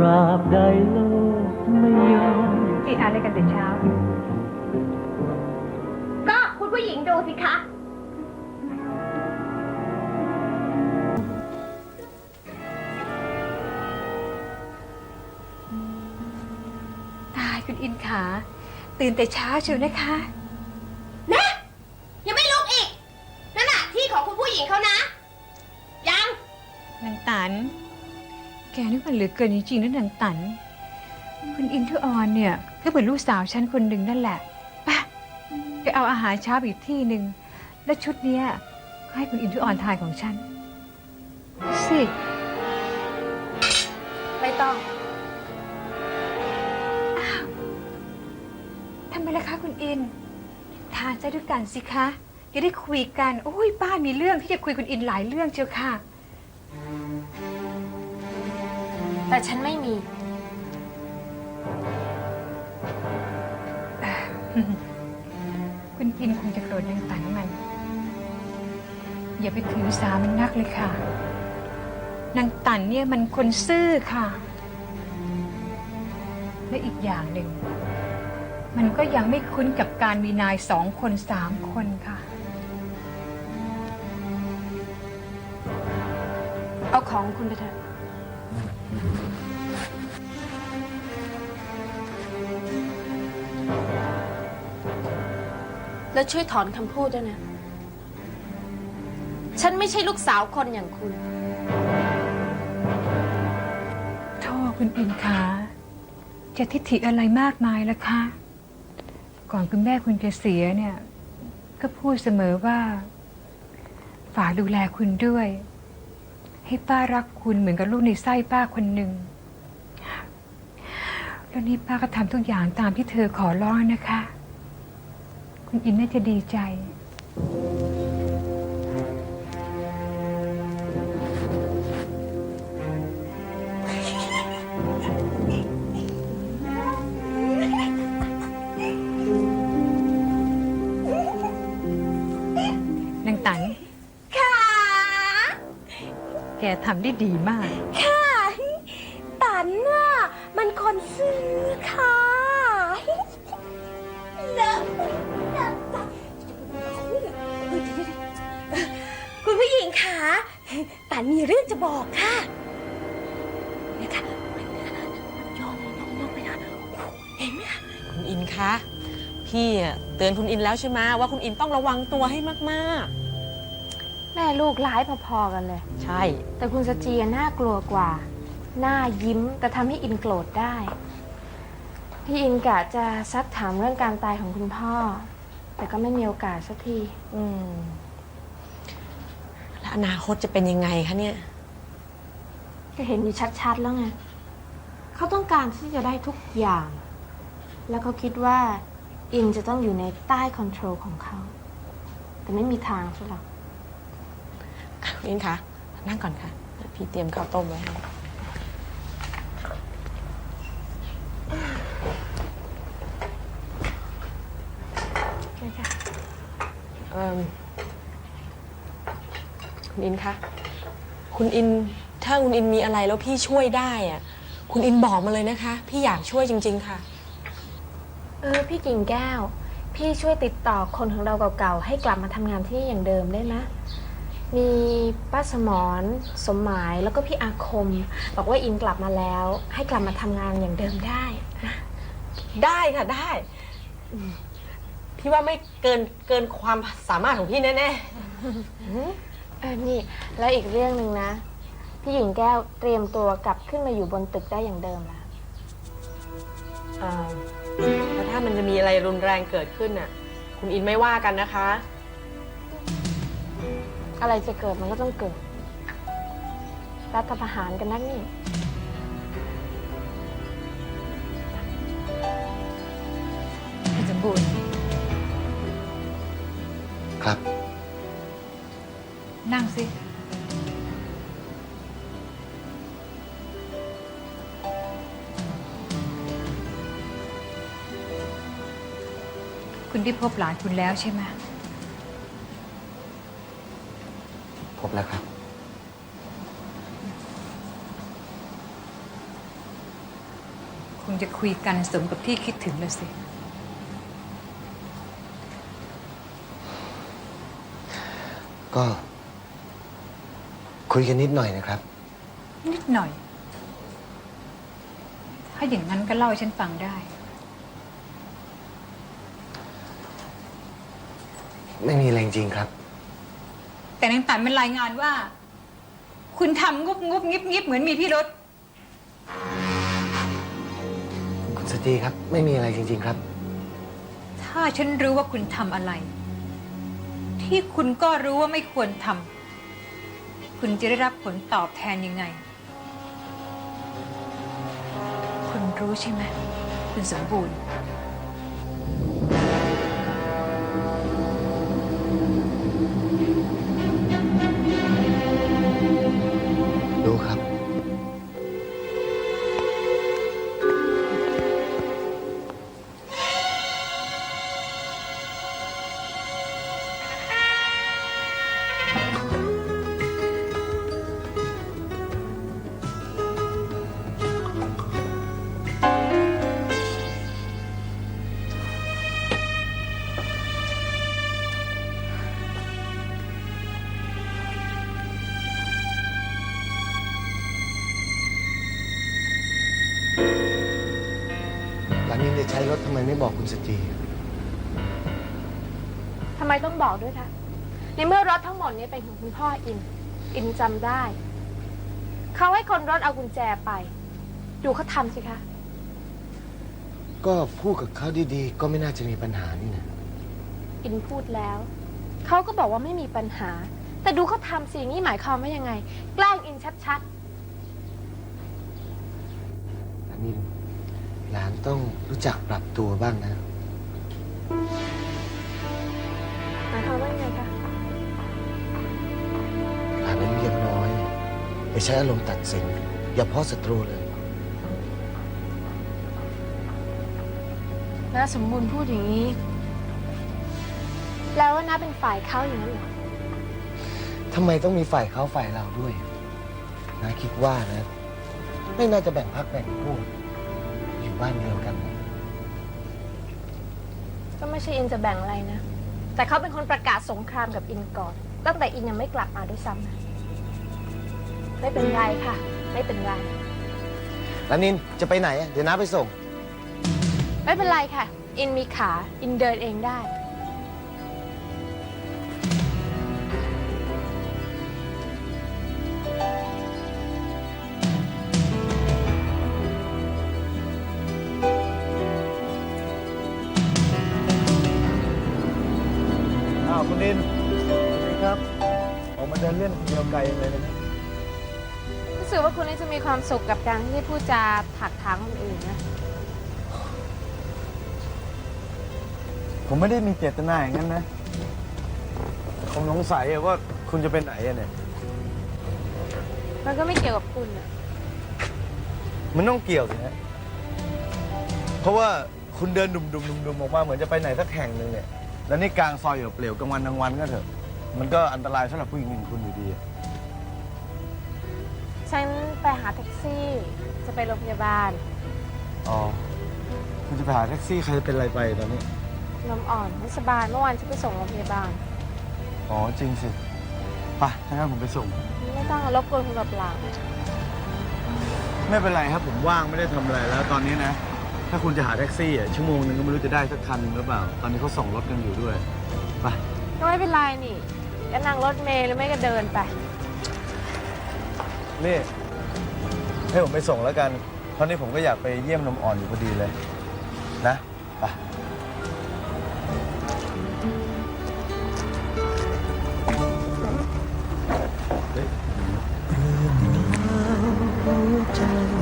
ราบใดโลกไม่ยอมนี่อ่านอะไรกันแต่เช้า ก็คุณผู้หญิงดูสิคะ ตายคุณอินขา ตื่นแต่เช้าเชียวนะคะ นะ ยังไม่ลุกอีก นั่นน่ะที่ของคุณผู้หญิงเขานะ ยัง นางตัน แกนี่มันเหลือเกินจริงๆนะนางตัน คุณอินทุออนเนี่ยก็เหมือนลูกสาวฉันคนหนึ่งนั่นแหละไปไปเอาอาหารเช้าอีกที่หนึ่งและชุดเนี้ยก็ให้คุณอินทุออนทานของฉัน สิ ไม่ต้อง ทำไมล่ะคะคุณอิน ทานซะด้วยกันสิคะจะได้คุยกัน โอ้ยป้ามีเรื่องที่จะคุยคุณอินหลายเรื่องเชียวค่ะ แต่ฉันไม่มี คุณอินคงจะโกรธนางตันมัน อย่าไปถือสามันนักเลยค่ะ นางตันเนี่ยมันคนซื่อค่ะ และอีกอย่างหนึ่ง มันก็ยังไม่คุ้นกับการมีนายสองคนสามคนค่ะ เอาของคุณไปเถอะ แล้วช่วยถอนคำพูดด้วยนะ ฉันไม่ใช่ลูกสาวคนอย่างคุณ โทษคุณอินคะจะทิฐิอะไรมากมายล่ะคะ ก่อนคุณแม่คุณจะเสียเนี่ย ก็พูดเสมอว่า ฝากดูแลคุณด้วย ให้ป้ารักคุณเหมือนกับลูกในไส้ป้าคนหนึ่งแล้วนี่ป้าก็ทำทุกอย่างตามที่เธอขอร้องนะคะ คุณอินน่าจะดีใจ นางตัน แกทำได้ดีมาก ค่ะ ตันน่ะมันคนซื้อค่ะเลอะเลอะคุณผู้หญิงคะตันมีเรื่องจะบอกค่ะเนี่ยค่ะยอมยอมยอมไปนะเห็นไหมคะคุณอินคะ พี่อะเตือนคุณอินแล้วใช่ไหมว่าคุณอินต้องระวังตัวให้มาก แม่ลูกร้ายพอๆกันเลยๆใช่ แต่คุณสจีน่ากลัวกว่า หน้ายิ้มแต่ทำให้อินโกรธได้ พี่อินกะจะซักถามเรื่องการตายของคุณพ่อ แต่ก็ไม่มีโอกาสสักที อืมแล้วอนาคตจะเป็นยังไงคะเนี่ย ก็เห็นอยู่ชัดๆแล้วไง เขาต้องการที่จะได้ทุกอย่าง แล้วเขาคิดว่า อินจะต้องอยู่ในใต้คอนโทรลของเขา แต่ไม่มีทางใช่หรอก คุณอินคะนั่งก่อนค่ะ พี่เตรียมข้าวต้มไว้ให้เอิ่มคุณอินคะคุณอินถ้าคุณอินมีอะไรแล้วพี่ช่วยได้อะคุณอินบอกมาเลยนะคะ พี่อยากช่วยจริง ๆ ค่ะ เออพี่กิ่งแก้ว พี่ช่วยติดต่อคนของเราเก่าๆให้กลับมาทำงานที่นี่อย่างเดิมได้ไหม มีป้าสมรสมหมายแล้วก็พี่อาคม บอกว่าอินกลับมาแล้ว ให้กลับมาทำงานอย่างเดิมได้นะได้ค่ะได้อืมพี่ว่าไม่เกินเกินความสามารถของพี่แน่เออนี่ แล้วอีกเรื่องหนึ่งนะ พี่หญิงแก้วเตรียมตัวกลับขึ้นมาอยู่บนตึกได้อย่างเดิมแล้วๆอ่าแล้วถ้ามันจะมีอะไรรุนแรงเกิดขึ้นน่ะ คุณอินไม่ว่ากันนะคะ อะไรจะเกิดมันก็ต้องเกิด รัฐประหารกันนักนี่ คุณสมบูรณ์ครับ นั่งสิ คุณได้พบหลานคุณแล้วใช่ไหม พ บแล้วครับ คงจะคุยกันสมกับที่คิดถึงแล้วสิ ก็ คุยกันนิดหน่อยนะครับ นิดหน่อย ถ้าอย่างนั้นก็เล่าให้ฉันฟังได้ ไม่มีอะไรจริงๆครับ แต่นางตันมันรายงานว่า คุณทำงุบงุบงิบงิบเหมือนมีพี่รถ คุณสตรีครับ ไม่มีอะไรจริง ๆ ครับ ถ้าฉันรู้ว่าคุณทำอะไร ที่คุณก็รู้ว่าไม่ควรทำคุณจะได้รับผลตอบแทนยังไง คุณรู้ใช่ไหมคุณสมบูรณ์ รู้ค รับร้านนี้จะใช้รถทำไมไม่บอกคุณสตรีทำไมต้องบอกด้วยคะในเมื่อรถทั้งหมดนี้เป็นของคุณพ่ออิน อินจำได้ เขาให้คนรถเอากุญแจไป ดูเขาทำสิคะ ก็พูดกับเขาดีๆ ก็ไม่น่าจะมีปัญหานี่นะอินพูดแล้ว เขาก็บอกว่าไม่มีปัญหา แต่ดูเขาทำสินี่หมายความว่ายังไง แกล้งอินชัดร้านนี้ หลานต้องรู้จักปรับตัวบ้างนะๆหมายความว่ายังไงคะ หลานอายุยังน้อยอย่าใช้อารมณ์ตัดสิน อย่าเพ่อศัตรูเลยแล้วสมบูรณ์พูดอย่างนี้ แล้วว่าน้าเป็นฝ่ายเขาอย่างนั้นเหรอทำไมต้องมีฝ่ายเขาฝ่ายเราด้วยนาคิดว่านะ ไม่น่าจะแบ่งพักแบ่งพวก อยู่บ้านเดียวกันนะก็ไม่ใช่อินจะแบ่งอะไรนะ แต่เขาเป็นคนประกาศสงครามกับอินก่อน ตั้งแต่อินยังไม่กลับมาด้วยซ้ำนะไม่เป็นไรค่ะ ไม่เป็นไร แล้วนินจะไปไหนอะเดี๋ยวน้าไปส่ง ไม่เป็นไรค่ะ อินมีขา อินเดินเองได้ คุณนินสวัสดีครับ ออกมาเดินเล่นคนเดียวไกลเลยนะครับรู้สึกว่าคุณนี่จะมีความสุขกับการที่ได้พูดจาถักทางคนอื่นนะผมไม่ได้มีเจตนาอย่างนั้นนะ ผมสงสัยอะว่าคุณจะเป็นไหนอะเนี่ย มันก็ไม่เกี่ยวกับคุณอะมันต้องเกี่ยวสิฮะเพราะว่าคุณเดินดุมดุมดุมดุมออกมาเหมือนจะไปไหนสักแห่งหนึ่งเนี่ย แล้วนี่กลางซอยเปลี่ยวๆกลางวันกลางวันก็เถอะ มันก็อันตรายสำหรับผู้หญิงอย่างคุณอยู่ดีอะฉันไปหาแท็กซี่ จะไปโรงพยาบาลอ๋อคุณจะไปหาแท็กซี่ใครจะเป็นอะไรไปตอนนี้ ลมอ่อนไม่สบายเมื่อวานฉันไปส่งโรงพยาบาล อ๋อจริงสิไปถ้างั้นผมไปส่ง ไม่ต้องรบกวนคุณเปล่าไม่เป็นไรครับผมว่างไม่ได้ทำอะไรแล้วตอนนี้นะ ถ้าคุณจะหาแท็กซี่อะชั่วโมงนึงก็ไม่รู้จะได้สักคันหรือเปล่า ตอนนี้เขาส่งรถกันอยู่ด้วย ไป ก็ไม่เป็นไรนี่จะนั่งรถเมล์หรือไม่ก็เดินไป นี่ให้ผมไปส่งแล้วกัน ตอนนี้ผมก็อยากไปเยี่ยมนมอ่อนอยู่พอดีเลย นะ ไป time.